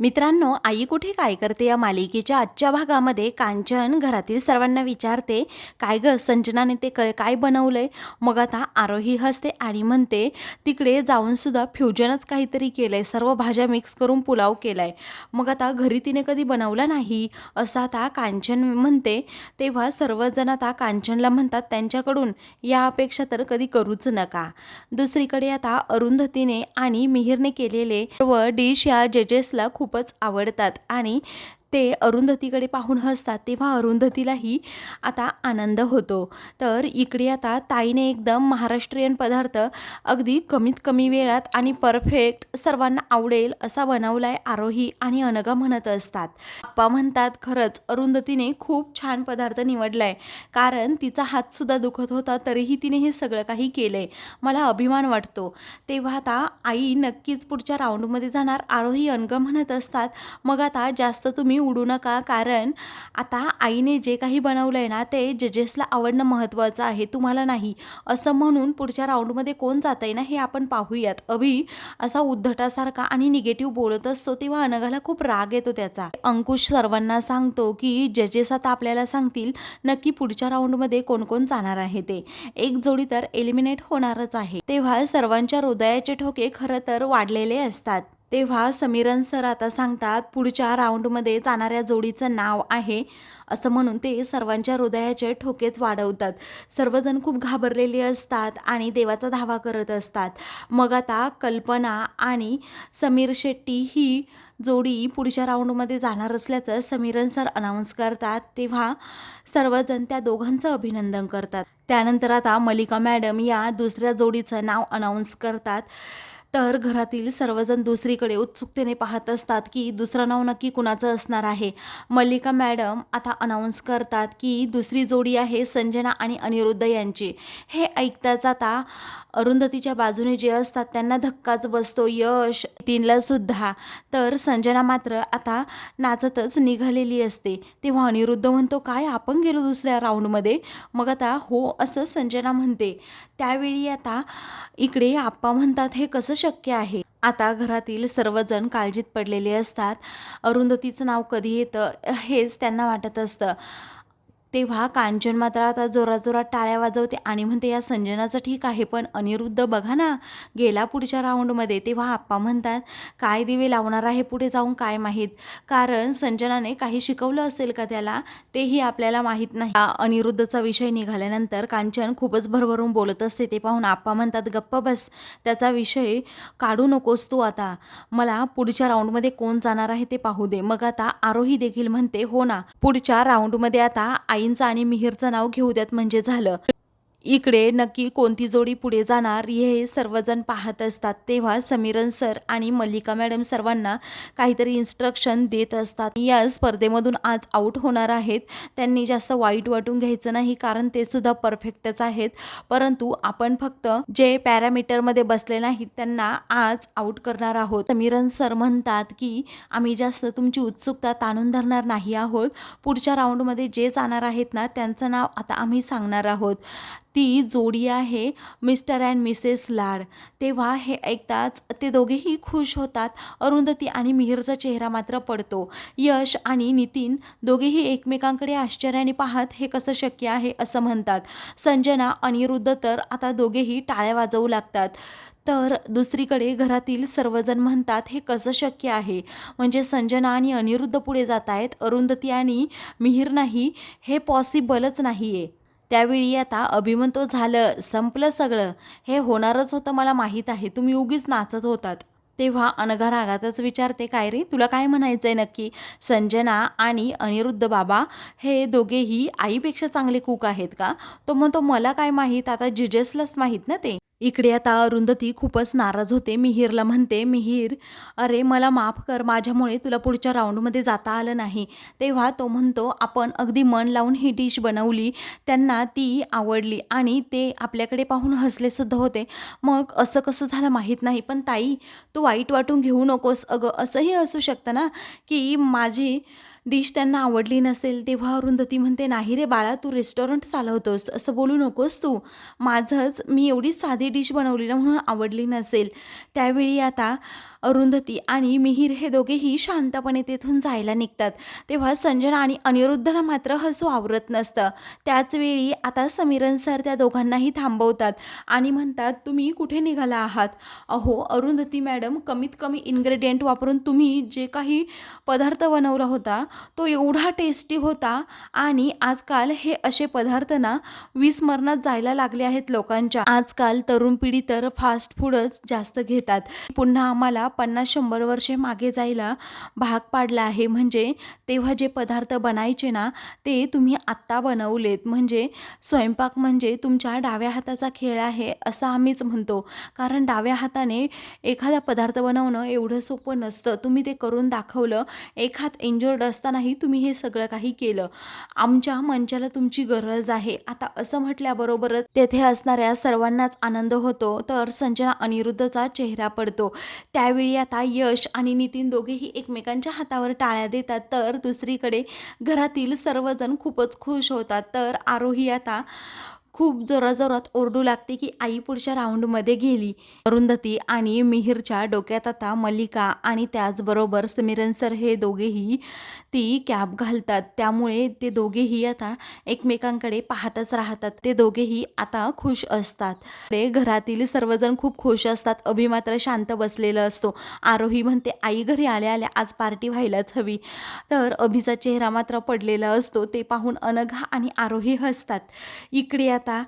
मित्रांनो आई कुठे काय करते या मालिकेच्या आजच्या भागामध्ये? कांचन घरातील सर्वांना विचारते काय ग संजनाने ते क काय बनवलंय? मग आता आरोही हसते आणि म्हणते तिकडे जाऊनसुद्धा फ्युजनच काहीतरी केलंय सर्व भाज्या मिक्स करून पुलाव केलाय. मग आता घरी तिने कधी बनवला नाही? असं आता कांचन म्हणते. तेव्हा सर्वजण आता कांचनला म्हणतात त्यांच्याकडून या अपेक्षा तर कधी करूच नका. दुसरीकडे आता अरुंधतीने आणि मिहिरने केलेले सर्व डिश या जजेसला खूपच आवडतात आणि ते अरुंधतीकडे पाहून हसतात तेव्हा अरुंधतीलाही आता आनंद होतो. तर इकडे आता ताईने एकदम महाराष्ट्रीयन पदार्थ अगदी कमीत कमी वेळात आणि परफेक्ट सर्वांना आवडेल असा बनवलाय आरोही आणि अनघा म्हणत असतात. आप्पा म्हणतात खरंच अरुंधतीने खूप छान पदार्थ निवडलाय. कारण तिचा हातसुद्धा दुखत होता तरीही तिने हे सगळं काही केलंय. मला अभिमान वाटतो. तेव्हा आता आई नक्कीच पुढच्या राऊंडमध्ये जाणार. आरोही अनघा म्हणत असतात मग आता जास्त तुम्ही उडू नका. कारण आता आईने जे काही बनवलं आहे ना ते जजेसला आवडणं महत्त्वाचं आहे. तुम्हाला नाही. असं म्हणून पुढच्या राऊंडमध्ये कोण जात आहे ना हे आपण पाहूयात. अभि असा उद्धटासारखा आणि निगेटिव्ह बोलत असतो तेव्हा अनघाला खूप राग येतो त्याचा. अंकुश सर्वांना सांगतो की जजेस आता आपल्याला सांगतील नक्की पुढच्या राऊंडमध्ये कोण कोण जाणार आहे ते. एक जोडी तर एलिमिनेट होणारच आहे. तेव्हा सर्वांच्या हृदयाचे ठोके खरं तर वाढलेले असतात. तेव्हा समीरन सर आता सांगतात पुढच्या राऊंडमध्ये जाणाऱ्या जोडीचं नाव आहे असं म्हणून ते सर्वांच्या हृदयाचे ठोकेच वाढवतात. सर्वजण खूप घाबरलेले असतात आणि देवाचा धावा करत असतात. मग आता कल्पना आणि समीर शेट्टी ही जोडी पुढच्या राऊंडमध्ये जाणार असल्याचं समीरन सर अनाऊन्स करतात. तेव्हा सर्वजण त्या दोघांचं अभिनंदन करतात. त्यानंतर आता मलिका मॅडम या दुसऱ्या जोडीचं नाव अनाऊन्स करतात. तर घरातील सर्वजण दुसरीकडे उत्सुकतेने पाहत असतात की दुसरं नाव नक्की कुणाचं असणार आहे. मल्लिका मॅडम आता अनाऊन्स करतात की दुसरी जोडी आहे संजना आणि अनिरुद्ध यांची. हे ऐकताच आता अरुंधतीच्या बाजूने जे असतात त्यांना धक्काच बसतो यश तीनला सुद्धा. तर संजना मात्र आता नाचतच निघालेली असते. तेव्हा अनिरुद्ध म्हणतो काय आपण गेलो दुसऱ्या राऊंडमध्ये मग आता हो असं संजना म्हणते. त्यावेळी आता इकडे आप्पा म्हणतात हे कसं शक्य आहे? आता घरातील सर्वजण काळजीत पडलेले असतात. अरुंधतीचं नाव कधी येतं हेच त्यांना वाटत असतं. तेव्हा कांचन मात्र आता जोराजोरात टाळ्या वाजवते आणि म्हणते या संजनाचं ठीक आहे पण अनिरुद्ध बघा ना गेला पुढच्या राऊंडमध्ये. तेव्हा आप्पा म्हणतात काय दिवे लावणार आहे पुढे जाऊन काय माहीत? कारण संजनाने काही शिकवलं असेल का त्याला तेही आपल्याला माहीत नाही. अनिरुद्धचा विषय निघाल्यानंतर कांचन खूपच भरभरून बोलत असते. ते पाहून आप्पा म्हणतात गप्प बस त्याचा विषय काढू नकोस तू आता. मला पुढच्या राऊंडमध्ये कोण जाणार आहे ते पाहू दे. मग आता आरोही देखील म्हणते हो ना पुढच्या राऊंडमध्ये आता आईंचं आणि मिहिरचं नाव घेऊ द्यात म्हणजे झालं. इकडे नक्की कोणती जोडी पुढे जाणार हे सर्वजण पाहत असतात. तेव्हा समीरन सर आणि मल्लिका मॅडम सर्वांना काहीतरी इन्स्ट्रक्शन देत असतात. या स्पर्धेमधून आज आऊट होणार आहेत. त्यांनी जास्त वाईट वाटून घ्यायचं नाही कारण ते सुद्धा परफेक्टच आहेत. परंतु आपण फक्त जे पॅरामीटरमध्ये बसले नाहीत त्यांना आज आऊट करणार आहोत. समीरन सर म्हणतात की आम्ही जास्त तुमची उत्सुकता ताणून धरणार नाही आहोत. पुढच्या राऊंडमध्ये जे जाणार आहेत ना त्यांचं नाव आता आम्ही सांगणार आहोत. ती जोडी आहे मिस्टर अँड मिसेस लाड. तेव्हा हे ऐकताच ते दोघेही खुश होतात. अरुंधती आणि मिहिरचा चेहरा मात्र पडतो. यश आणि नितीन दोघेही एकमेकांकडे आश्चर्याने पाहत हे कसं शक्य आहे असं म्हणतात. संजना अनिरुद्ध तर आता दोघेही टाळ्या वाजवू लागतात. तर दुसरीकडे घरातील सर्वजण म्हणतात हे कसं शक्य आहे? म्हणजे संजना आणि अनिरुद्ध पुढे जात आहेत अरुंधती आणि मिहिर नाही हे पॉसिबलच नाही आहे त्यावेळी आता अभिमंतो झालं संपलं सगळं. हे होणारच होतं मला माहीत आहे. तुम्ही उगीच नाचत होतात. तेव्हा अनघा रागातच विचारते काय रे तुला काय म्हणायचं आहे नक्की? संजना आणि अनिरुद्ध बाबा हे दोघेही आईपेक्षा चांगले कूक आहेत का? तो म्हणतो मला काय माहीत आता जिजेसलाच माहीत ना ते. इकडे आता अरुंधती खूपच नाराज होते. मिहीरला म्हणते मिहीर अरे मला माफ कर माझ्यामुळे तुला पुढच्या राऊंडमध्ये जाता आलं नाही. तेव्हा तो म्हणतो आपण अगदी मन लावून ही डिश बनवली. त्यांना ती आवडली आणि ते आपल्याकडे पाहून हसलेसुद्धा होते. मग असं कसं झालं माहीत नाही पण ताई तू वाईट वाटून घेऊ नकोस. अगं असंही असू शकतं ना की माझी डिश त्यांना आवडली नसेल तेव्हा अरुंधती म्हणते नाही रे बाळा तू रेस्टॉरंट चालवतोस असं बोलू नकोस तू. माझंच मी एवढी साधी डिश बनवली ना म्हणून आवडली नसेल. त्यावेळी आता अरुंधती आणि मिहीर हे दोघेही शांतपणे तेथून जायला निघतात. तेव्हा संजना आणि अनिरुद्धला मात्र हसू आवरत नसतं. त्याचवेळी आता समीरन सर त्या दोघांनाही थांबवतात आणि म्हणतात तुम्ही कुठे निघाला आहात? अहो अरुंधती मॅडम कमीत कमी इन्ग्रेडियंट वापरून तुम्ही जे काही पदार्थ बनवला होता तो एवढा टेस्टी होता आणि आजकाल हे असे पदार्थ ना विस्मरणात जायला लागले आहेत लोकांच्या. आजकाल तरुण पिढी तर फास्ट फूडच जास्त घेतात. पुन्हा आम्हाला पन्नास शंभर वर्षे मागे जायला भाग पाडला आहे. म्हणजे तेव्हा जे पदार्थ बनायचे ना ते तुम्ही आत्ता बनवलेत. म्हणजे स्वयंपाक म्हणजे तुमच्या डाव्या हाताचा खेळ आहे असं आम्हीच म्हणतो. कारण डाव्या हाताने एखादा पदार्थ बनवणं एवढं सोपं नसतं. तुम्ही ते करून दाखवलं एक हात इंजोर्ड असतानाही तुम्ही हे सगळं काही केलं. आमच्या मंचाला तुमची गरज आहे. आता असं म्हटल्याबरोबरच तेथे असणाऱ्या सर्वांनाच आनंद होतो तर संजना अनिरुद्धचा चेहरा पडतो. त्यावेळी आता यश आणि नितीन दोघेही एकमेकांच्या हातावर टाळ्या देतात. तर दुसरीकडे घरातील सर्वजण खूपच खुश होतात. तर आरोही आता खूप जोराजोरात ओरडू लागते की आई पुढच्या राऊंडमध्ये गेली. अरुंधती आणि मिहीरच्या डोक्यात आता मल्लिका आणि त्याचबरोबर समीरन सर हे दोघेही ती कॅब घालतात. त्यामुळे ते दोघेही आता एकमेकांकडे पाहतच राहतात. ते दोघेही आता खुश असतात. ते घरातील सर्वजण खूप खुश असतात. अभि मात्र शांत बसलेला असतो. आरोही म्हणते आई घरी आल्या आल्या आज पार्टी व्हायलाच हवी. तर अभिचा चेहरा मात्र पडलेला असतो. ते पाहून अनघा आणि आरोही हसतात. इकडे आता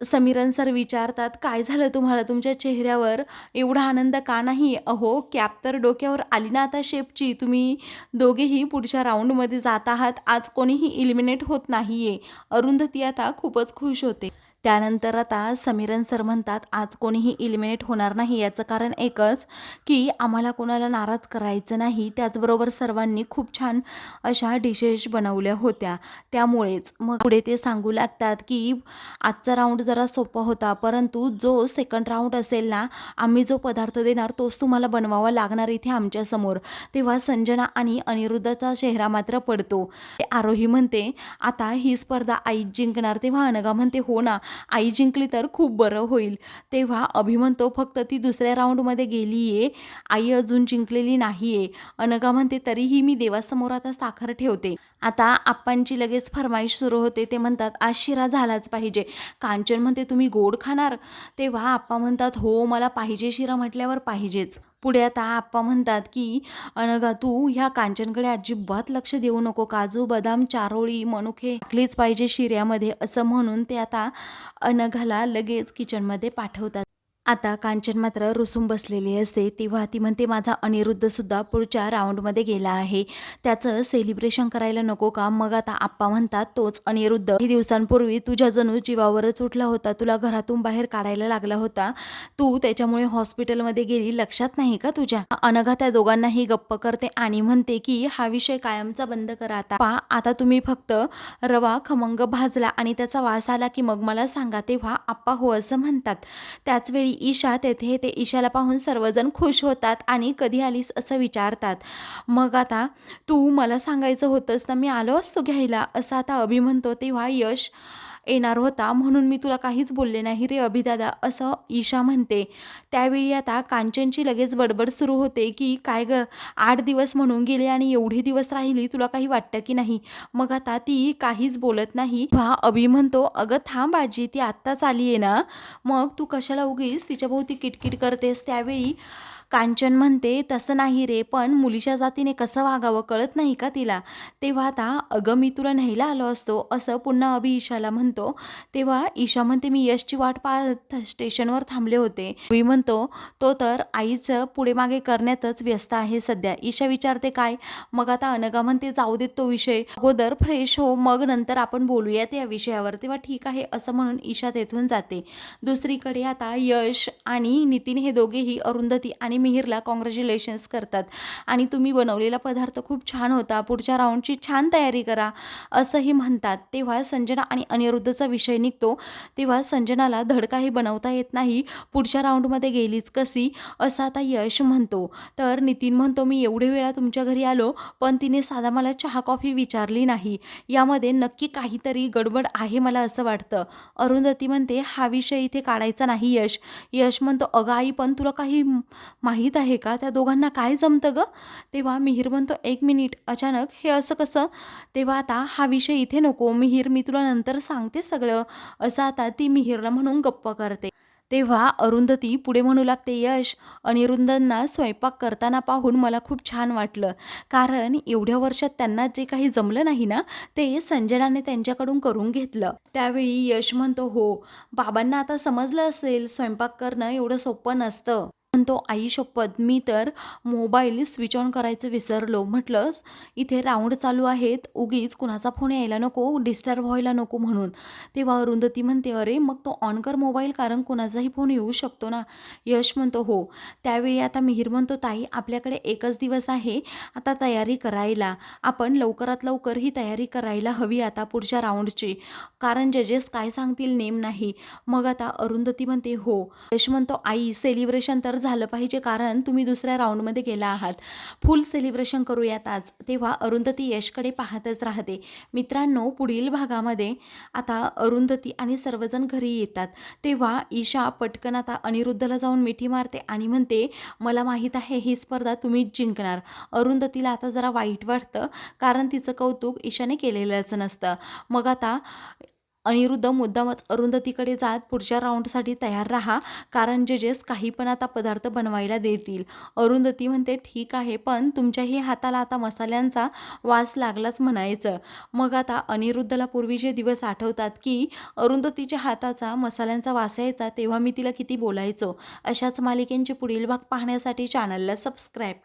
समीरन सर विचारतात काय झालं तुम्हाला? तुमच्या चेहऱ्यावर एवढा आनंद का नाही? अहो कॅप तर डोक्यावर आली ना आता शेपची. तुम्ही दोघेही पुढच्या राऊंडमध्ये जात आहात. आज कोणीही इलिमिनेट होत नाही आहे अरुंधती आता खूपच खुश होते. त्यानंतर आता समीरन सर म्हणतात आज कोणीही इलिमिनेट होणार नाही. याचं कारण एकच की आम्हाला कोणाला नाराज करायचं नाही त्याचबरोबर सर्वांनी खूप छान अशा डिशेस बनवल्या होत्या. त्यामुळेच मग पुढे ते सांगू लागतात की आजचा राऊंड जरा सोपा होता परंतु जो सेकंड राऊंड असेल ना आम्ही जो पदार्थ देणार तोच तुम्हाला बनवावा लागणार इथे आमच्यासमोर तेव्हा संजना आणि अनिरुद्धाचा चेहरा मात्र पडतो. आरोही म्हणते आता ही स्पर्धा आई जिंकणार. तेव्हा अनगा म्हणते हो ना आई जिंकली तर खूप बरं होईल. तेव्हा अभि म्हणतो फक्त ती दुसऱ्या राऊंडमध्ये गेली आहे आई अजून जिंकलेली नाही आहे अनगा म्हणते तरीही मी देवासमोर आता साखर ठेवते. आता आप्पांची लगेच फरमाईश सुरू होते. ते म्हणतात आज शिरा झालाच पाहिजे. कांचन म्हणते तुम्ही गोड खाणार? तेव्हा आप्पा म्हणतात हो मला पाहिजे शिरा म्हटल्यावर पाहिजेच. पुढे आता आप्पा म्हणतात की अनघा तू ह्या कांचनकडे अजिबात लक्ष देऊ नको काजू बदाम चारोळी मनुखे टाकलेच पाहिजे शिऱ्यामध्ये असं म्हणून ते आता अनघाला लगेच किचनमध्ये पाठवतात. आता कांचन मात्र रुसून बसलेली असते. तेव्हा ती म्हणते माझा अनिरुद्ध सुद्धा पुढच्या राऊंडमध्ये गेला आहे. त्याचं सेलिब्रेशन करायला नको का? मग आता आप्पा म्हणतात तोच अनिरुद्ध. काही दिवसांपूर्वी तुझ्या जणू जीवावरच उठला होता. तुला घरातून बाहेर काढायला लागला होता. तू त्याच्यामुळे हॉस्पिटलमध्ये गेली. लक्षात नाही का तुझ्या? अनघा त्या दोघांनाही गप्प करते आणि म्हणते की हा विषय कायमचा बंद करा आता. पा आता तुम्ही फक्त रवा खमंग भाजला आणि त्याचा वास आला की मग मला सांगा तेव्हा आप्पा हो असं म्हणतात. त्याच वेळी ईशा तेथे ते ईशाला पाहून सर्वजण खुश होतात आणि कधी आलीस असं विचारतात. मग आता तू मला सांगायचं होतंस ना मी आलो असतो घ्यायला असं आता अभि म्हणतो तेव्हा यश येणार होता. म्हणून मी तुला काहीच बोलले नाही रे अभिदादा असं ईशा म्हणते. त्यावेळी आता कांचनची लगेच बडबड सुरू होते की काय ग आठ दिवस म्हणून गेले आणि एवढे दिवस राहिली तुला काही वाटतं की नाही? मग आता ती काहीच बोलत नाही. वा अभि म्हणतो अगं थांब आजी ती आत्ताच आली आहे ना. मग तू कशाला उगीस तिच्या भोवती किटकिट करतेस? त्यावेळी कांचन म्हणते तसं नाही रे पण मुलीच्या जातीने कसं वागावं कळत नाही का तिला? तेव्हा आता अगं मी तुला न्यायला आलो असतो असं पुन्हा अभि ईशाला म्हणतो. तेव्हा ईशा म्हणते मी यशची वाट पाहत स्टेशनवर थांबले होते. मी म्हणतो तो तर आईचं पुढे मागे करण्यातच व्यस्त आहे सध्या. ईशा विचारते काय? मग आता अनगा म्हणते जाऊ देत तो विषय. अगोदर फ्रेश हो मग नंतर आपण बोलूयात या विषयावर. तेव्हा ठीक आहे असं म्हणून ईशा तेथून जाते. दुसरीकडे आता यश आणि नितीन हे दोघेही अरुंधती आणि मिहीरला कॉंग्रॅच्युलेशन्स करतात. आणि तुम्ही बनवलेला पदार्थ खूप छान होता. पुढच्या राऊंडची छान तयारी करा असंही म्हणतात. तेव्हा संजना आणि अनिरुद्धचा विषय निघतो. तेव्हा संजनाला धडकाही बनवता येत नाही. पुढच्या राऊंडमध्ये गेलीच कशी? असं आता यश म्हणतो. तर नितीन म्हणतो मी एवढे वेळा तुमच्या घरी आलो पण तिने साधा मला चहा कॉफी विचारली नाही. यामध्ये नक्की काहीतरी गडबड आहे मला असं वाटतं. अरुंधती म्हणते हा विषय इथे काढायचा नाही यश. यश म्हणतो अगं आई पण तुला काही माहीत आहे का? त्या दोघांना काय जमतं गं? तेव्हा मिहीर म्हणतो एक मिनिट अचानक हे असं कसं? तेव्हा आता हा विषय इथे नको. मिहीर मी तुला नंतर सांगते सगळं. असं आता ती मिहीरला म्हणून गप्प करते. तेव्हा अरुंधती पुढे म्हणू लागते यश अनिरुंधांना स्वयंपाक करताना पाहून मला खूप छान वाटलं. कारण एवढ्या वर्षात त्यांना जे काही जमलं नाही ना ते संजनाने त्यांच्याकडून करून घेतलं. त्यावेळी यश म्हणतो हो बाबांना आता समजलं असेल स्वयंपाक करणं एवढं सोपं नसतं. म्हणतो आई शपथ मी तर मोबाईल स्विच ऑन करायचं विसरलो. म्हटलं इथे राऊंड चालू आहेत उगीच कुणाचा फोन यायला नको डिस्टर्ब व्हायला नको म्हणून. तेव्हा अरुंधती म्हणते अरे मग तो ऑन कर मोबाईल कारण कुणाचाही फोन येऊ शकतो ना. यश म्हणतो हो. त्यावेळी आता मिहीर म्हणतो ताई आपल्याकडे एकच दिवस आहे आता तयारी करायला. आपण लवकरात लवकर ही तयारी करायला हवी आता पुढच्या राऊंडची. कारण जजेस काय सांगतील नेम नाही. मग आता अरुंधती म्हणते हो. यश म्हणतो आई सेलिब्रेशन तर झालं पाहिजे कारण तुम्ही दुसऱ्या राऊंडमध्ये गेला आहात. फुल सेलिब्रेशन करूयात आज. तेव्हा अरुंधती यशकडे पाहतच राहते. मित्रांनो पुढील भागामध्ये आता अरुंधती आणि सर्वजण घरी येतात. तेव्हा ईशा पटकन आता अनिरुद्धला जाऊन मिठी मारते आणि म्हणते मला माहीत आहे ही स्पर्धा तुम्हीच जिंकणार. अरुंधतीला आता जरा वाईट वाटतं कारण तिचं कौतुक ईशाने केलेलंच नसतं. मग आता अनिरुद्ध मुद्दामच अरुंधतीकडे जात पुढच्या राऊंडसाठी तयार राहा. कारण जजेस काही पण आता पदार्थ बनवायला देतील. अरुंधती म्हणते ठीक आहे पण तुमच्याही हाताला आता मसाल्यांचा वास लागलाच म्हणायचं. मग आता अनिरुद्धला पूर्वीचे दिवस आठवतात की अरुंधतीच्या हाताचा मसाल्यांचा वास यायचा तेव्हा मी तिला किती बोलायचो. अशाच मालिकेंचे पुढील भाग पाहण्यासाठी चॅनलला सबस्क्राईब करा.